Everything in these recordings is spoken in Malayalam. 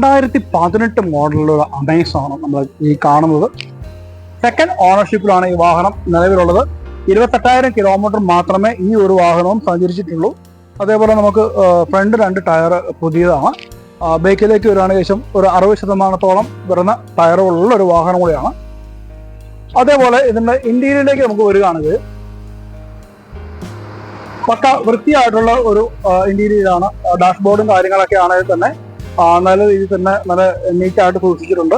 രണ്ടായിരത്തി പതിനെട്ട് മോഡലിലുള്ള ആണ് നമ്മൾ ഈ കാണുന്നത്. സെക്കൻഡ് ഓണർഷിപ്പിലാണ് ഈ വാഹനം നിലവിലുള്ളത്. ഇരുപത്തെട്ടായിരം കിലോമീറ്റർ മാത്രമേ ഈ ഒരു വാഹനവും സഞ്ചരിച്ചിട്ടുള്ളൂ. അതേപോലെ നമുക്ക് ഫ്രണ്ട് രണ്ട് ടയർ പുതിയതാണ്. ബൈക്കിലേക്ക് വരുവാണെങ്കിൽ ഏകദേശം ഒരു അറുപത് ശതമാനത്തോളം വരുന്ന ടയറുകളുള്ള ഒരു വാഹനം കൂടിയാണ്. അതേപോലെ ഇതിന്റെ ഇന്റീരിയറിലേക്ക് നമുക്ക് വരികയാണെങ്കിൽ പക്ക വൃത്തിയായിട്ടുള്ള ഒരു ഇന്റീരിയറാണ് ഡാഷ്ബോർഡും കാര്യങ്ങളൊക്കെ ആണെങ്കിൽ തന്നെ നല്ല രീതിയിൽ തന്നെ നല്ല നീറ്റായിട്ട് സൂക്ഷിച്ചിട്ടുണ്ട്.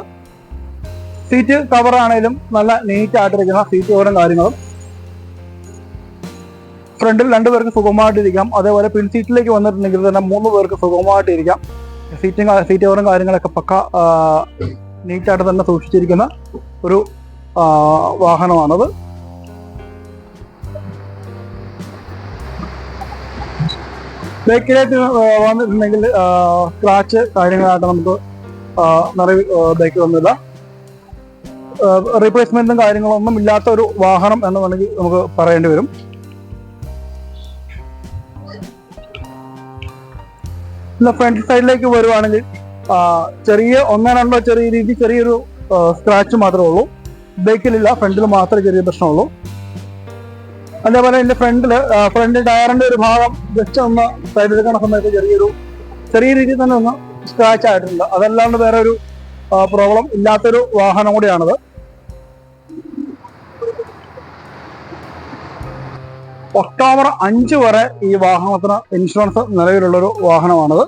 സീറ്റ് കവർ ആണെങ്കിലും നല്ല നീറ്റ് ആയിട്ടിരിക്കുന്ന സീറ്റ് കവറും കാര്യങ്ങളും. ഫ്രണ്ടിൽ രണ്ടുപേർക്ക് സുഖമായിട്ടിരിക്കാം. അതേപോലെ പിൻ സീറ്റിലേക്ക് വന്നിട്ടുണ്ടെങ്കിൽ തന്നെ മൂന്ന് പേർക്ക് സുഖമായിട്ടിരിക്കാം. സീറ്റും സീറ്റ് കവറും കാര്യങ്ങളൊക്കെ പക്ക നീറ്റായിട്ട് തന്നെ സൂക്ഷിച്ചിരിക്കുന്ന ഒരു വാഹനമാണത്. ബൈക്കിലേക്ക് വന്നിട്ടുണ്ടെങ്കിൽ സ്ക്രാച്ച് കാര്യങ്ങളായിട്ട് നമുക്ക് നിറയെ ബൈക്ക് വന്നില്ല റീപ്ലേസ്മെന്റും കാര്യങ്ങളൊന്നും ഇല്ലാത്ത ഒരു വാഹനം എന്ന് വേണമെങ്കിൽ നമുക്ക് പറയേണ്ടി വരും. പിന്നെ ഫ്രണ്ട് സൈഡിലേക്ക് വരുവാണെങ്കിൽ ചെറിയ ഒന്നോ രണ്ടോ ചെറിയ രീതി ചെറിയൊരു സ്ക്രാച്ച് മാത്രമേ ഉള്ളൂ. ബൈക്കിലില്ല ഫ്രണ്ടിൽ മാത്രമേ ചെറിയ പ്രശ്നമുള്ളൂ. അതേപോലെ ഇതിന്റെ ഫ്രണ്ടിൽ ഫ്രണ്ട് ടയറിന്റെ ഒരു ഭാഗം ജസ്റ്റ് ഒന്ന് സൈഡ് എടുക്കുന്ന സമയത്ത് ചെറിയൊരു ചെറിയ രീതിയിൽ തന്നെ ഒന്ന് സ്ക്രാച്ച് ആയിട്ടുണ്ട്. അതല്ലാണ്ട് വേറെ ഒരു പ്രോബ്ലം ഇല്ലാത്തൊരു വാഹനം കൂടിയാണത്. ഒക്ടോബർ അഞ്ച് വരെ ഈ വാഹനത്തിന് ഇൻഷുറൻസ് നിലവിലുള്ളൊരു വാഹനമാണത്.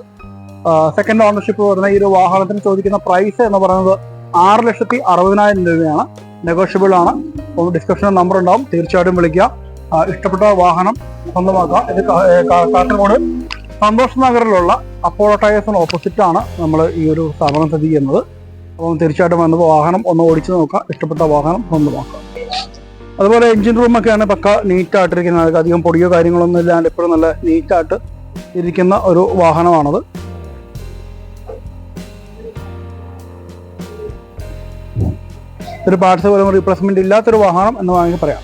സെക്കൻഡ് ഓണർഷിപ്പ് വരുന്ന ഈ ഒരു വാഹനത്തിന് ചോദിക്കുന്ന പ്രൈസ് എന്ന് പറയുന്നത് ആറ് ലക്ഷത്തി അറുപതിനായിരം രൂപയാണ്. നെഗോഷ്യബിൾ ആണ്. ഡിസ്ക്രിപ്ഷൻ നമ്പർ ഉണ്ടാവും. തീർച്ചയായിട്ടും വിളിക്കുക ഇഷ്ടപ്പെട്ട വാഹനം സ്വന്തമാക്കുക ഇത് കാസർഗോഡ് സന്തോഷ് നഗറിലുള്ള അപ്പോളോ ടയേഴ്സിന് ഓപ്പോസിറ്റ് ആണ് നമ്മൾ ഈ ഒരു സ്ഥാപനം സ്ഥിതി ചെയ്യുന്നത്. അപ്പം തീർച്ചയായിട്ടും വന്നപ്പോൾ വാഹനം ഒന്ന് ഓടിച്ചു നോക്കാം. ഇഷ്ടപ്പെട്ട വാഹനം സ്വന്തമാക്കുക അതുപോലെ എഞ്ചിൻ റൂമൊക്കെയാണ് പക്ക നീറ്റായിട്ടിരിക്കുന്നത്. അധികം പൊടിയോ കാര്യങ്ങളൊന്നും ഇല്ലാണ്ട് ഇപ്പോഴും നല്ല നീറ്റായിട്ട് ഇരിക്കുന്ന ഒരു വാഹനമാണത്. ഒരു പാർട്സ് പോലും റീപ്ലേസ്മെന്റ് ഇല്ലാത്തൊരു വാഹനം എന്ന് വേണമെങ്കിൽ പറയാം.